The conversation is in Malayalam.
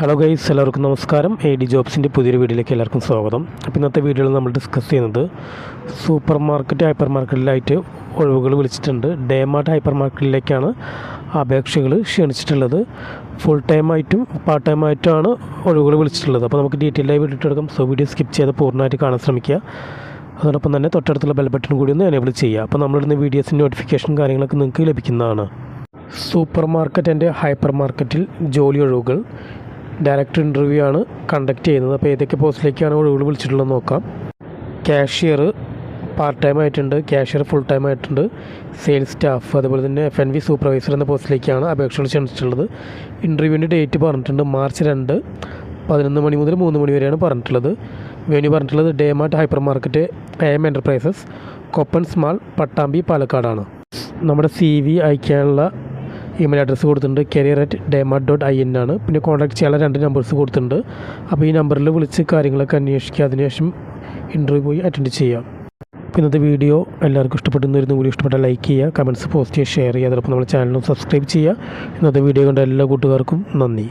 ഹലോ ഗൈസ് എല്ലാവർക്കും നമസ്കാരം. എ ഡി ജോബ്സിന്റെ പുതിയൊരു വീഡിയോയിലേക്ക് എല്ലാവർക്കും സ്വാഗതം. അപ്പോൾ ഇന്നത്തെ വീഡിയോയിൽ നമ്മൾ ഡിസ്കസ് ചെയ്യുന്നത് സൂപ്പർ മാർക്കറ്റ് ഹൈപ്പർ മാർക്കറ്റിലായിട്ട് ഒഴിവുകൾ വിളിച്ചിട്ടുണ്ട്. ഡേമാർട്ട് ഹൈപ്പർ മാർക്കറ്റിലേക്കാണ് അപേക്ഷകൾ ക്ഷണിച്ചിട്ടുള്ളത്. ഫുൾ ടൈമായിട്ടും പാർട്ട് ടൈമായിട്ടുമാണ് ഒഴിവുകൾ വിളിച്ചിട്ടുള്ളത്. അപ്പോൾ നമുക്ക് ഡീറ്റെയിൽ ആയി വീഡിയോ എടുക്കാം. സോ വീഡിയോ സ്കിപ്പ് ചെയ്ത് പൂർണമായിട്ട് കാണാൻ ശ്രമിക്കുക. അതോടൊപ്പം തന്നെ തൊട്ടടുത്തുള്ള ബെൽ ബട്ടൺ കൂടി ഒന്ന് എനേബിൾ ചെയ്യുക. അപ്പോൾ നമ്മളിടുന്ന വീഡിയോസിന്റെ നോട്ടിഫിക്കേഷൻ കാര്യങ്ങളൊക്കെ നിങ്ങൾക്ക് ലഭിക്കുന്നതാണ്. സൂപ്പർ മാർക്കറ്റ് ആൻഡ് ഹൈപ്പർ മാർക്കറ്റിൽ ജോലി ഒഴിവുകൾ. ഡയറക്റ്റ് ഇന്റർവ്യൂ ആണ് കണ്ടക്ട് ചെയ്യുന്നത്. അപ്പോൾ ഏതൊക്കെ പോസ്റ്റിലേക്കാണ് ഒഴിവുകൾ വിളിച്ചിട്ടുള്ളത് നോക്കാം. കാഷ്യർ പാർട്ട് ടൈം ആയിട്ടുണ്ട്. കാഷ്യർ ഫുൾ ടൈം ആയിട്ടുണ്ട്. സെയിൽസ് സ്റ്റാഫ് അതുപോലെ തന്നെ എഫ് എൻ വി സൂപ്പർവൈസർ എന്ന പോസ്റ്റിലേക്കാണ് അപേക്ഷകൾ ക്ഷണിച്ചിട്ടുള്ളത്. ഇന്റർവ്യൂവിന്റെ ഡേറ്റ് പറഞ്ഞിട്ടുണ്ട് മാർച്ച് രണ്ട്. പതിനൊന്ന് മണി മുതൽ മൂന്ന് മണി വരെയാണ് പറഞ്ഞിട്ടുള്ളത്. വേണു പറഞ്ഞിട്ടുള്ളത് DMart hypermarket A M enterprises Koppam small Pattambi പാലക്കാടാണ്. നമ്മുടെ സി വി അയക്കാനുള്ള ഇമെയിൽ അഡ്രസ്സ് കൊടുത്തിട്ടുണ്ട്. Career at DMart dot I N ആണ്. പിന്നെ കോൺടാക്ട് ചെയ്യാനുള്ള രണ്ട് നമ്പേഴ്സ് കൊടുത്തിട്ടുണ്ട്. അപ്പോൾ ഈ നമ്പറിൽ വിളിച്ച് കാര്യങ്ങളൊക്കെ അന്വേഷിക്കുക. അതിനുശേഷം ഇന്റർവ്യൂ പോയി അറ്റൻഡ് ചെയ്യാം. അപ്പോൾ ഇന്നത്തെ വീഡിയോ എല്ലാവർക്കും ഇഷ്ടപ്പെട്ടെന്ന് വരുന്ന വീഡിയോ ഇഷ്ടപ്പെട്ട ലൈക്ക് ചെയ്യുക കമന്റ്സ് പോസ്റ്റ് ചെയ്യുക ഷെയർ ചെയ്യുക. അതോടൊപ്പം നമ്മുടെ ചാനലും സബ്സ്ക്രൈബ് ചെയ്യുക. ഇന്നത്തെ വീഡിയോ കണ്ട എല്ലാ കൂട്ടുകാർക്കും നന്ദി.